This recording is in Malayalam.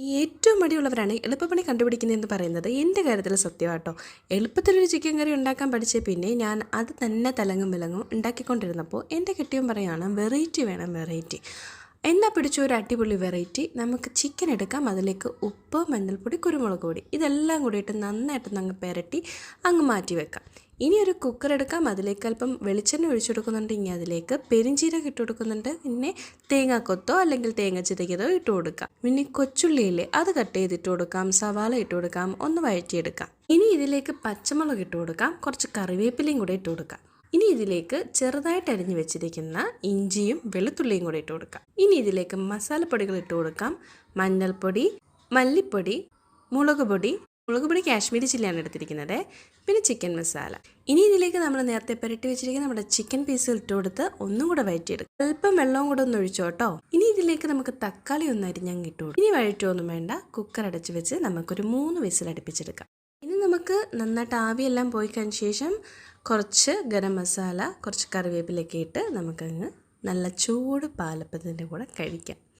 ഏറ്റവും മടിയുള്ളവരാണ് എളുപ്പപ്പണി കണ്ടുപിടിക്കുന്നതെന്ന് പറയുന്നത് എന്റെ കാര്യത്തിൽ സത്യമാട്ടോ എളുപ്പത്തിലൊരു ചിക്കൻ കറി ഉണ്ടാക്കാൻ പഠിച്ച പിന്നെ ഞാൻ അത് തന്നെ തലങ്ങും വിലങ്ങും ഉണ്ടാക്കിക്കൊണ്ടിരുന്നപ്പോൾ എന്റെ കെട്ടിയും പറയാണ് വെറൈറ്റി വേണം വെറൈറ്റി. എന്നാൽ പിടിച്ച ഒരു അടിപൊളി വെറൈറ്റി നമുക്ക് ചിക്കൻ എടുക്കാം അതിലേക്ക് ഉപ്പ് മഞ്ഞൾപ്പൊടി കുരുമുളക് പൊടി ഇതെല്ലാം കൂടിയിട്ട് നന്നായിട്ട് അങ്ങ് പെരട്ടി അങ്ങ് മാറ്റി വെക്കാം. ഇനി ഒരു കുക്കർ എടുക്കാം. അതിലേക്ക് അല്പം വെളിച്ചെണ്ണ ഒഴിച്ചു കൊടുക്കുന്നുണ്ട്. ഇനി അതിലേക്ക് പെരിഞ്ചീരകം ഇട്ട് കൊടുക്കുന്നുണ്ട്. പിന്നെ തേങ്ങാക്കൊത്തോ അല്ലെങ്കിൽ തേങ്ങ ചിരകിയതോ ഇട്ട് കൊടുക്കാം. പിന്നെ കൊച്ചുള്ളിയില്ലേ അത് കട്ട് ചെയ്തിട്ട് കൊടുക്കാം. സവാള ഇട്ട് കൊടുക്കാം. ഒന്ന് വഴറ്റിയെടുക്കാം. ഇനി ഇതിലേക്ക് പച്ചമുളക് ഇട്ട് കൊടുക്കാം. കുറച്ച് കറിവേപ്പിലയും കൂടെ ഇട്ട് കൊടുക്കാം. ഇനി ഇതിലേക്ക് ചെറുതായിട്ട് അരിഞ്ഞു വെച്ചിരിക്കുന്ന ഇഞ്ചിയും വെളുത്തുള്ളിയും കൂടെ ഇട്ട് കൊടുക്കാം. ഇനി ഇതിലേക്ക് മസാലപ്പൊടികൾ ഇട്ട് കൊടുക്കാം. മഞ്ഞൾപ്പൊടി മല്ലിപ്പൊടി മുളക് പൊടി മുളക് പൊടി കാശ്മീരി ചില്ലിയാണ് എടുത്തിരിക്കുന്നത്. പിന്നെ ചിക്കൻ മസാല ഇനി ഇതിലേക്ക് നമ്മൾ നേരത്തെ പുരട്ടി വെച്ചിരിക്കുന്ന നമ്മുടെ ചിക്കൻ പീസ് ഇട്ട് കൊടുത്ത് ഒന്നും കൂടെ വഴറ്റിയെടുക്കും. അല്പം വെള്ളവും കൂടെ ഒന്ന് ഒഴിച്ചോട്ടോ ഇനി ഇതിലേക്ക് നമുക്ക് തക്കാളി ഒന്ന് അരിഞ്ഞങ്ങ് ഇട്ട് ഇനി വഴറ്റൊന്നും വേണ്ട. കുക്കർ അടച്ചു വെച്ച് നമുക്കൊരു മൂന്ന് വിസിൽ അടുപ്പിച്ചെടുക്കാം. ഇനി നമുക്ക് നന്നായിട്ട് ആവിയെല്ലാം പോയി കഴിഞ്ഞ ശേഷം കുറച്ച് ഗരം മസാല കുറച്ച് കറിവേപ്പിലൊക്കെ ഇട്ട് നമുക്കങ്ങ് നല്ല ചൂട് പാലപ്പത്തിന്റെ കൂടെ കഴിക്കാം.